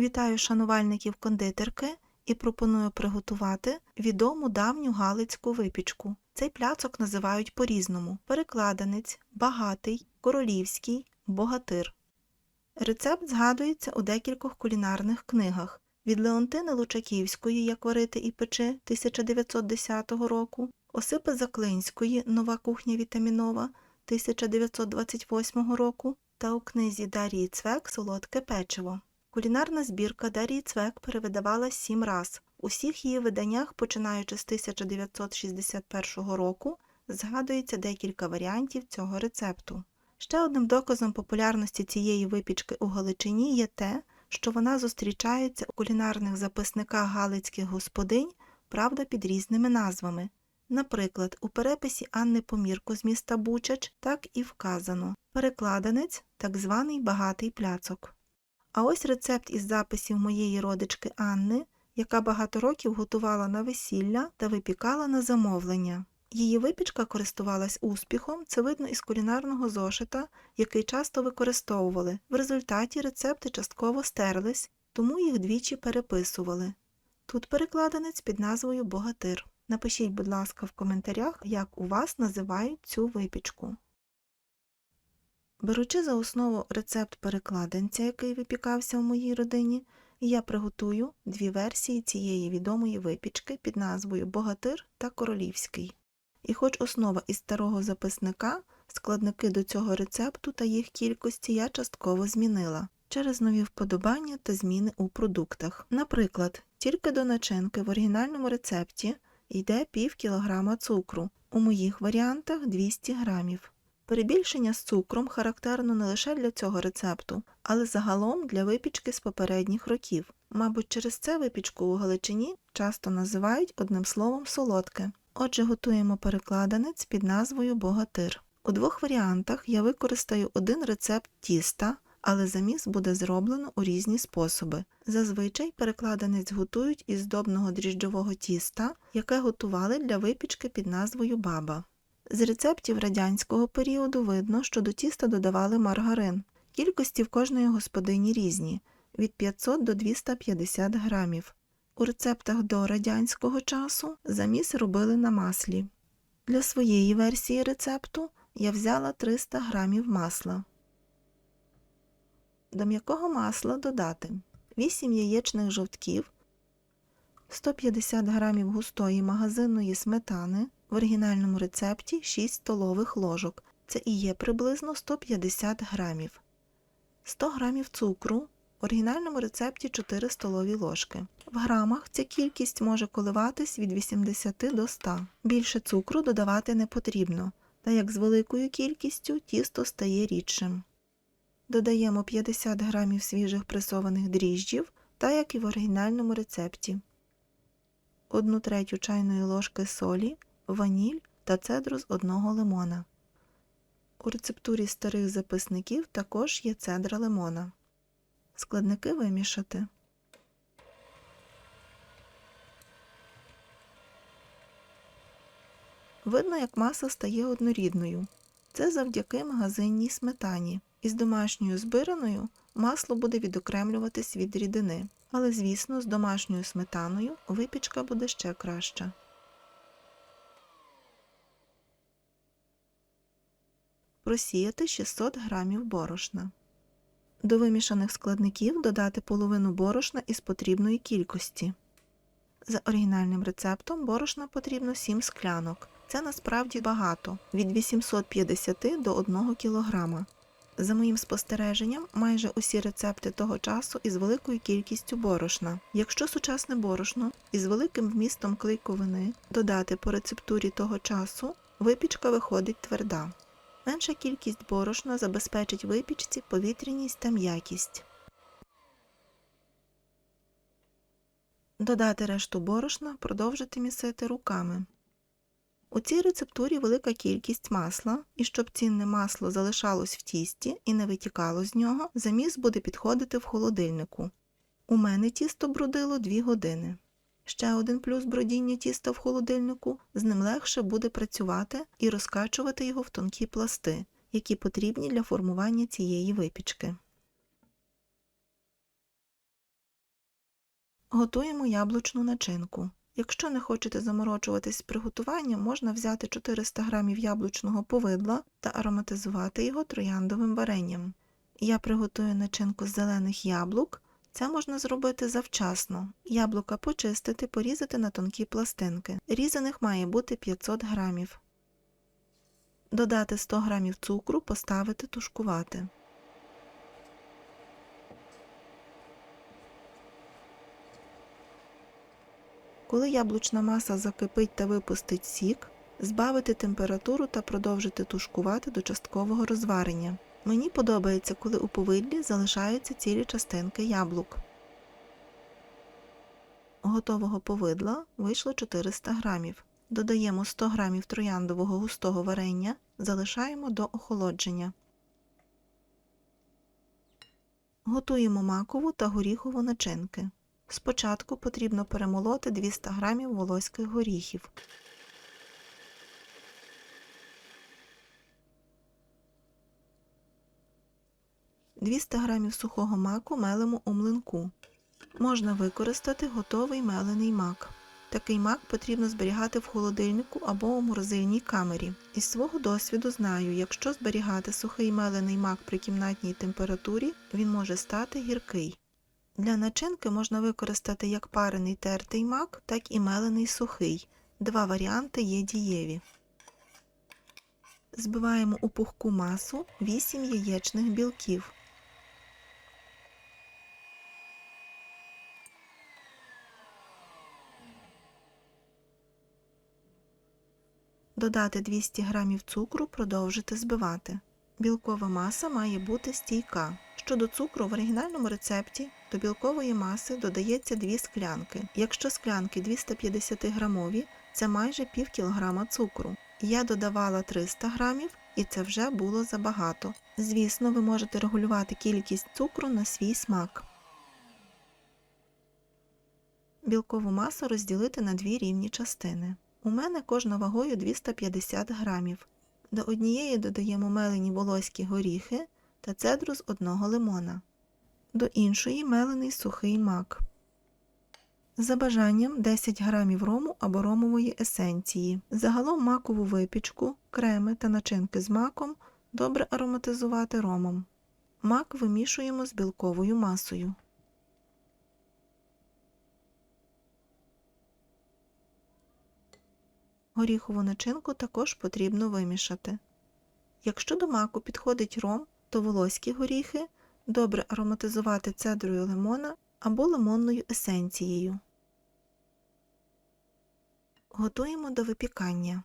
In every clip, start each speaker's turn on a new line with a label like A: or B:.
A: Вітаю шанувальників кондитерки і пропоную приготувати відому давню галицьку випічку. Цей пляцок називають по-різному: перекладенець, багатий, королівський, богатир. Рецепт згадується у декількох кулінарних книгах від Леонтини Лучаківської Як варити і печи 1910 року, Осипи Заклинської Нова кухня вітамінова 1928 року та у книзі Дарії Цвек Солодке печиво. Кулінарна збірка Дарії Цвек перевидавалась сім раз. У всіх її виданнях, починаючи з 1961 року, згадується декілька варіантів цього рецепту. Ще одним доказом популярності цієї випічки у Галичині є те, що вона зустрічається у кулінарних записниках галицьких господинь, правда, під різними назвами. Наприклад, у переписі Анни Помірко з міста Бучач так і вказано перекладанець, так званий багатий пляцок. А ось рецепт із записів моєї родички Анни, яка багато років готувала на весілля та випікала на замовлення. Її випічка користувалась успіхом, це видно із кулінарного зошита, який часто використовували. В результаті рецепти частково стерлись, тому їх двічі переписували. Тут перекладенець під назвою Богатир. Напишіть, будь ласка, в коментарях, як у вас називають цю випічку. Беручи за основу рецепт перекладенця, який випікався в моїй родині, я приготую дві версії цієї відомої випічки під назвою Богатир та Королівський. І хоч основа із старого записника, складники до цього рецепту та їх кількості я частково змінила через нові вподобання та зміни у продуктах. Наприклад, тільки до начинки в оригінальному рецепті йде пів кілограма цукру, у моїх варіантах 200 грамів. Перебільшення з цукром характерно не лише для цього рецепту, але загалом для випічки з попередніх років. Мабуть, через це випічку у Галичині часто називають одним словом солодке. Отже, готуємо перекладанець під назвою Богатир. У двох варіантах я використаю один рецепт тіста, але заміс буде зроблено у різні способи. Зазвичай перекладанець готують із здобного дріжджового тіста, яке готували для випічки під назвою баба. З рецептів радянського періоду видно, що до тіста додавали маргарин. Кількості в кожної господині різні від 500 до 250 грамів. У рецептах до радянського часу заміс робили на маслі. Для своєї версії рецепту я взяла 300 грамів масла. До м'якого масла додати 8 яєчних жовтків, 150 грамів густої магазинної сметани, в оригінальному рецепті 6 столових ложок. Це і є приблизно 150 грамів, 100 грамів цукру, в оригінальному рецепті 4 столові ложки. В грамах ця кількість може коливатись від 80 до 100. Більше цукру додавати не потрібно, та як з великою кількістю тісто стає рідшим. Додаємо 50 грамів свіжих пресованих дріжджів, та як і в оригінальному рецепті, 1 третю чайної ложки солі, ваніль та цедру з одного лимона. У рецептурі старих записників також є цедра лимона. Складники вимішати. Видно, як маса стає однорідною. Це завдяки магазинній сметані. Із домашньою збираною масло буде відокремлюватись від рідини, але, звісно, з домашньою сметаною випічка буде ще краща. Просіяти 600 грамів борошна. До вимішаних складників додати половину борошна із потрібної кількості. За оригінальним рецептом борошна потрібно 7 склянок. Це насправді багато від 850 до 1 кг. За моїм спостереженням, майже усі рецепти того часу із великою кількістю борошна. Якщо сучасне борошно із великим вмістом клейковини додати по рецептурі того часу, випічка виходить тверда. Менша кількість борошна забезпечить випічці повітряність та м'якість. Додати решту борошна, продовжити місити руками. У цій рецептурі велика кількість масла, і щоб цінне масло залишалось в тісті і не витікало з нього, заміс буде підходити в холодильнику. У мене тісто брудило 2 години. Ще один плюс бродіння тіста в холодильнику з ним легше буде працювати і розкачувати його в тонкі пласти, які потрібні для формування цієї випічки. Готуємо яблучну начинку. Якщо не хочете заморочуватись з приготуванням, можна взяти 400 г яблучного повидла та ароматизувати його трояндовим варенням. Я приготую начинку з зелених яблук. Це можна зробити завчасно. Яблука почистити, порізати на тонкі пластинки. Різаних має бути 500 грамів. Додати 100 грамів цукру, поставити тушкувати. Коли яблучна маса закипить та випустить сік, збавити температуру та продовжити тушкувати до часткового розварення. Мені подобається, коли у повидлі залишаються цілі частинки яблук. Готового повидла вийшло 400 грамів. Додаємо 100 грамів трояндового густого варення, залишаємо до охолодження. Готуємо макову та горіхову начинки. Спочатку потрібно перемолоти 200 г волоських горіхів. «200 г сухого маку мелимо у млинку. Можна використати готовий мелений мак. Такий мак потрібно зберігати в холодильнику або у морозильній камері. Із свого досвіду знаю, якщо зберігати сухий мелений мак при кімнатній температурі, він може стати гіркий. Для начинки можна використати як парений тертий мак, так і мелений сухий. Два варіанти є дієві. Збиваємо у пухку масу 8 яєчних білків. Додати 200 г цукру, продовжити збивати. Білкова маса має бути стійка. Щодо цукру, в оригінальному рецепті до білкової маси додається 2 склянки. Якщо склянки 250 грамові, це майже пів кілограма цукру. Я додавала 300 грамів і це вже було забагато. Звісно, ви можете регулювати кількість цукру на свій смак. Білкову масу розділити на дві рівні частини. У мене кожна вагою 250 грамів. До однієї додаємо мелені волоські горіхи та цедру з одного лимона. До іншої мелений сухий мак. За бажанням 10 грамів рому або ромової есенції. Загалом макову випічку, креми та начинки з маком добре ароматизувати ромом. Мак вимішуємо з білковою масою. Горіхову начинку також потрібно вимішати. Якщо до маку підходить ром, то волоські горіхи добре ароматизувати цедрою лимона або лимонною есенцією. Готуємо до випікання.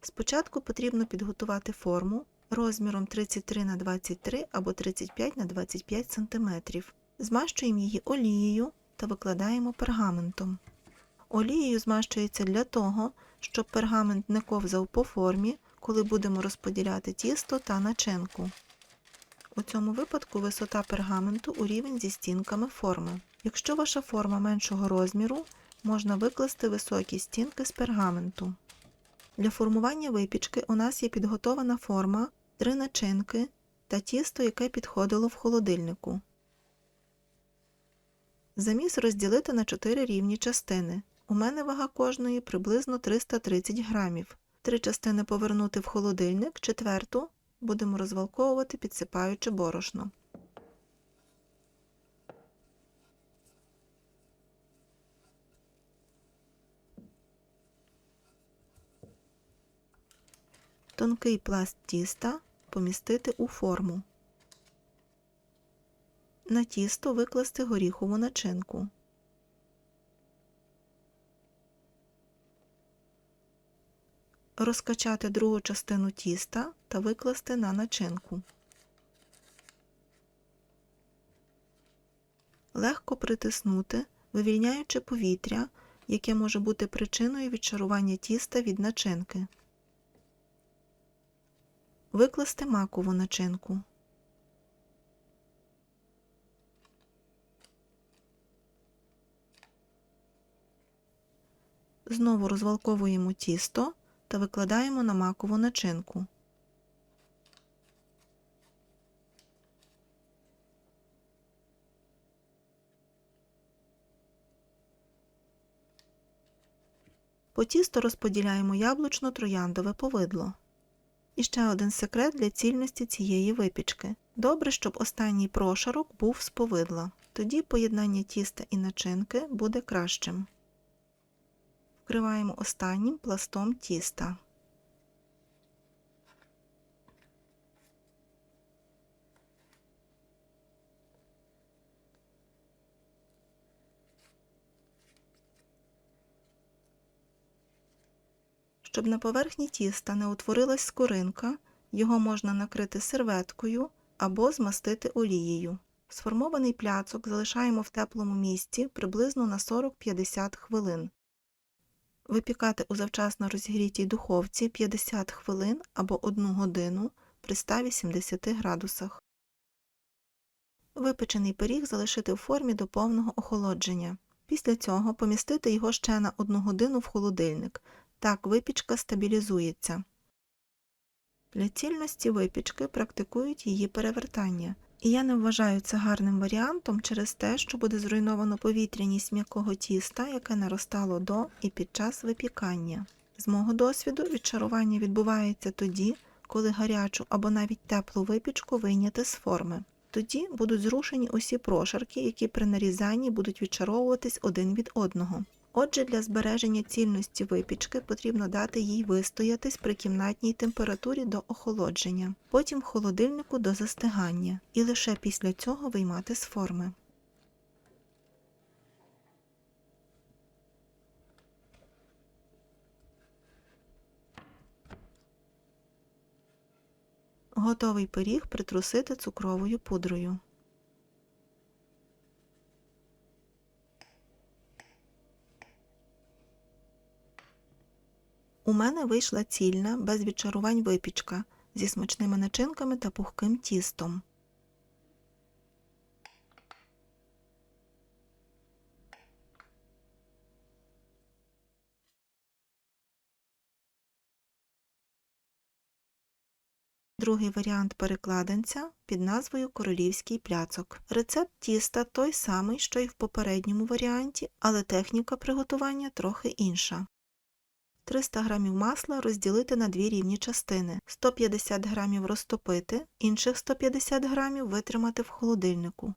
A: Спочатку потрібно підготувати форму розміром 33 на 23 або 35 на 25 см. Змащуємо її олією та викладаємо пергаментом. Олією змащується для того, щоб пергамент не ковзав по формі, коли будемо розподіляти тісто та начинку. У цьому випадку висота пергаменту у рівень зі стінками форми. Якщо ваша форма меншого розміру, можна викласти високі стінки з пергаменту. Для формування випічки у нас є підготована форма, три начинки та тісто, яке підходило в холодильнику. Заміс розділити на 4 рівні частини. У мене вага кожної приблизно 330 грамів. Три частини повернути в холодильник, четверту будемо розвалковувати, підсипаючи борошно. Тонкий пласт тіста помістити у форму. На тісто викласти горіхову начинку. Розкачати другу частину тіста та викласти на начинку. Легко притиснути, вивільняючи повітря, яке може бути причиною відчарування тіста від начинки. Викласти макову начинку. Знову розвалковуємо тісто та викладаємо на макову начинку. По тісто розподіляємо яблучно трояндове повидло. І ще один секрет для цільності цієї випічки. Добре, щоб останній прошарок був з повидла, тоді поєднання тіста і начинки буде кращим. Вкриваємо останнім пластом тіста. Щоб на поверхні тіста не утворилась скоринка, його можна накрити серветкою або змастити олією. Сформований пляцок залишаємо в теплому місці приблизно на 40-50 хвилин. Випікати у завчасно розігрітій духовці 50 хвилин або 1 годину при 180 градусах. Випечений пиріг залишити в формі до повного охолодження. Після цього помістити його ще на 1 годину в холодильник. Так випічка стабілізується. Для цільності випічки практикують її перевертання. І я не вважаю це гарним варіантом через те, що буде зруйновано повітряність м'якого тіста, яке наростало до і під час випікання. З мого досвіду відчарування відбувається тоді, коли гарячу або навіть теплу випічку вийняти з форми. Тоді будуть зрушені усі прошарки, які при нарізанні будуть відчаровуватись один від одного. Отже, для збереження цільності випічки потрібно дати їй вистоятись при кімнатній температурі до охолодження, потім холодильнику до застигання, і лише після цього виймати з форми. Готовий пиріг притрусити цукровою пудрою. У мене вийшла цільна, без відчарувань випічка зі смачними начинками та пухким тістом. Другий варіант перекладинця під назвою Королівський пляцок. Рецепт тіста той самий, що й в попередньому варіанті, але техніка приготування трохи інша. 300 г масла розділити на дві рівні частини, 150 г розтопити, інших 150 г витримати в холодильнику.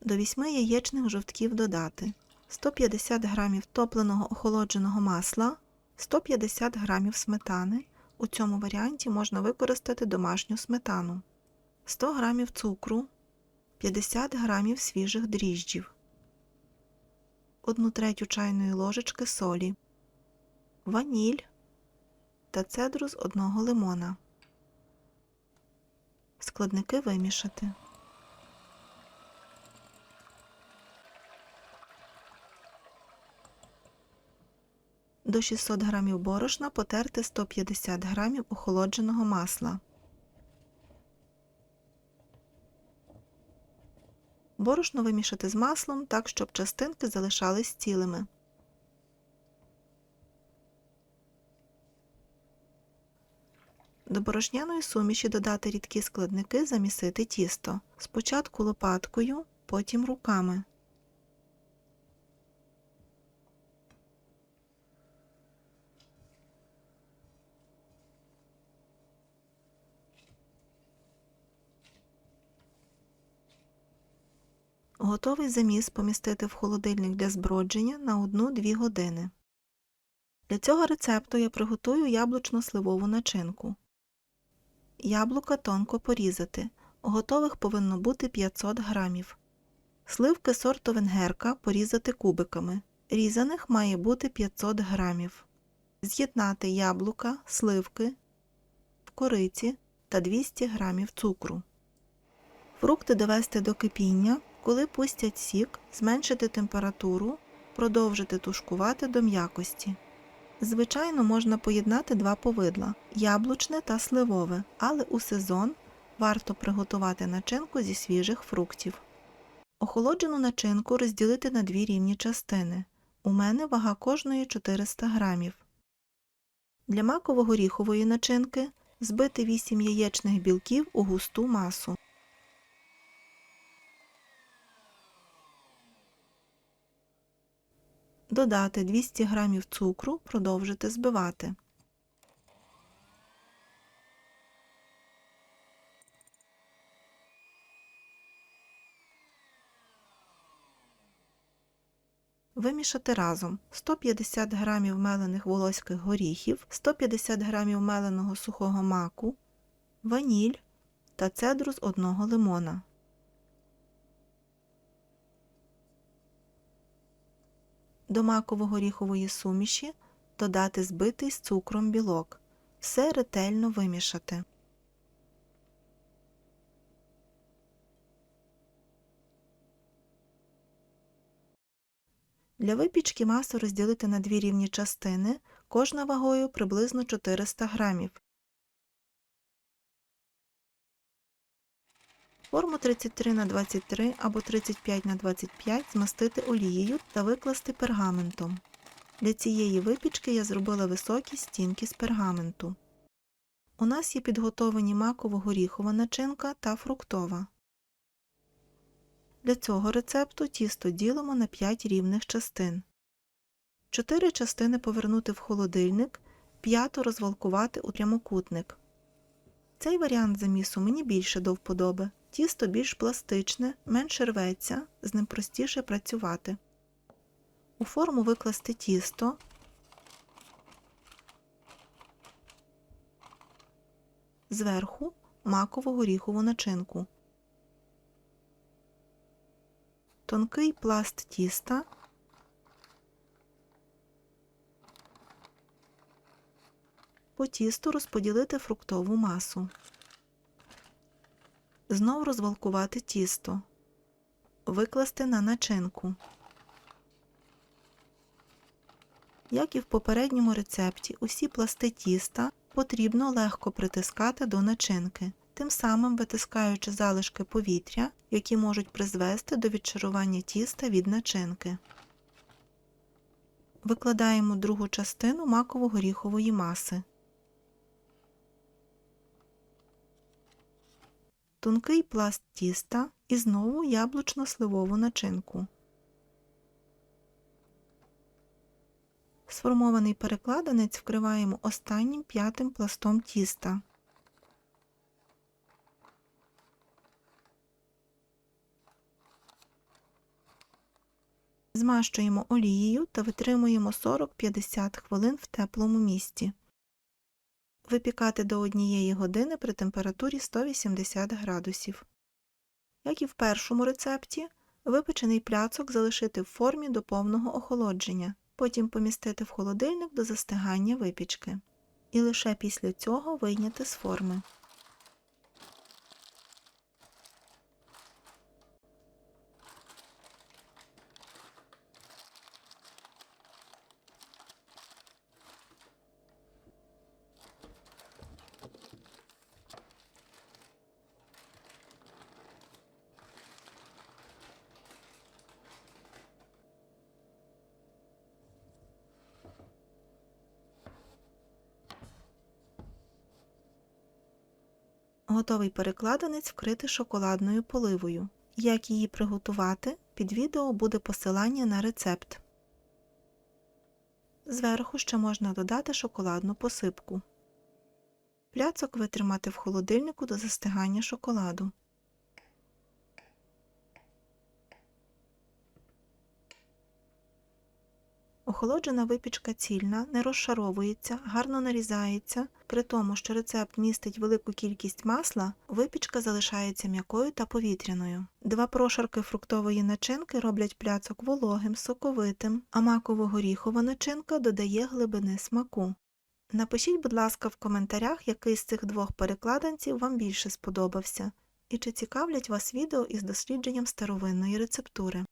A: До 8 яєчних жовтків додати, 150 г топленого охолодженого масла, 150 г сметани. У цьому варіанті можна використати домашню сметану, 100 г цукру, 50 г свіжих дріжджів, 1 третю чайної ложечки солі ваніль та цедру з одного лимона. Складники вимішати. До 600 г борошна потерти 150 г охолодженого масла. Борошно вимішати з маслом так, щоб частинки залишались цілими. Борошняної суміші додати рідкі складники, замісити тісто. Спочатку лопаткою, потім руками. Готовий заміс помістити в холодильник для збродження на 1-2 години. Для цього рецепту я приготую яблучно-сливову начинку. Яблука тонко порізати. Готових повинно бути 500 грамів. Сливки сорту венгерка порізати кубиками. Різаних має бути 500 грамів. З'єднати яблука, сливки в кориці та 200 грамів цукру. Фрукти довести до кипіння. Коли пустять сік, зменшити температуру, продовжити тушкувати до м'якості. Звичайно, можна поєднати два повидла яблучне та сливове, але у сезон варто приготувати начинку зі свіжих фруктів. Охолоджену начинку розділити на дві рівні частини. У мене вага кожної 400 грамів. Для маково-горіхової начинки збити 8 яєчних білків у густу масу. Додати 200 г цукру, продовжити збивати. Вимішати разом 150 г мелених волоських горіхів, 150 г меленого сухого маку, ваніль та цедру з одного лимона. До маково-горіхової суміші додати збитий з цукром білок. Все ретельно вимішати. Для випічки масу розділити на дві рівні частини, кожна вагою приблизно 400 грамів. Форму 33 на 23 або 35 на 25 змастити олією та викласти пергаментом. Для цієї випічки я зробила високі стінки з пергаменту. У нас є підготовлені маково-горіхова начинка та фруктова. Для цього рецепту тісто ділимо на 5 рівних частин. 4 частини повернути в холодильник, п'яту розвалкувати у прямокутник. Цей варіант замісу мені більше до вподоби. Тісто більш пластичне, менше рветься, з ним простіше працювати. У форму викласти тісто, зверху маково горіхову начинку, тонкий пласт тіста, по тісту розподілити фруктову масу. Знов розвалкувати тісто, викласти на начинку. Як і в попередньому рецепті, усі пласти тіста потрібно легко притискати до начинки, тим самим витискаючи залишки повітря, які можуть призвести до відчарування тіста від начинки. Викладаємо другу частину маково-горіхової маси. Тонкий пласт тіста і знову яблучно-сливову начинку. Сформований перекладинець вкриваємо останнім п'ятим пластом тіста. Змащуємо олією та витримуємо 40-50 хвилин в теплому місці. Випікати до однієї години при температурі 180 градусів. Як і в першому рецепті, випечений пляцок залишити в формі до повного охолодження, потім помістити в холодильник до застигання випічки. І лише після цього вийняти з форми. Готовий перекладинець вкрити шоколадною поливою. Як її приготувати, під відео буде посилання на рецепт. Зверху ще можна додати шоколадну посипку. Пляцок витримати в холодильнику до застигання шоколаду. Охолоджена випічка цільна, не розшаровується, гарно нарізається. При тому, що рецепт містить велику кількість масла, випічка залишається м'якою та повітряною. Два прошарки фруктової начинки роблять пляцок вологим, соковитим, а маково-горіхова начинка додає глибини смаку. Напишіть, будь ласка, в коментарях, який з цих двох перекладинців вам більше сподобався, і чи цікавлять вас відео із дослідженням старовинної рецептури.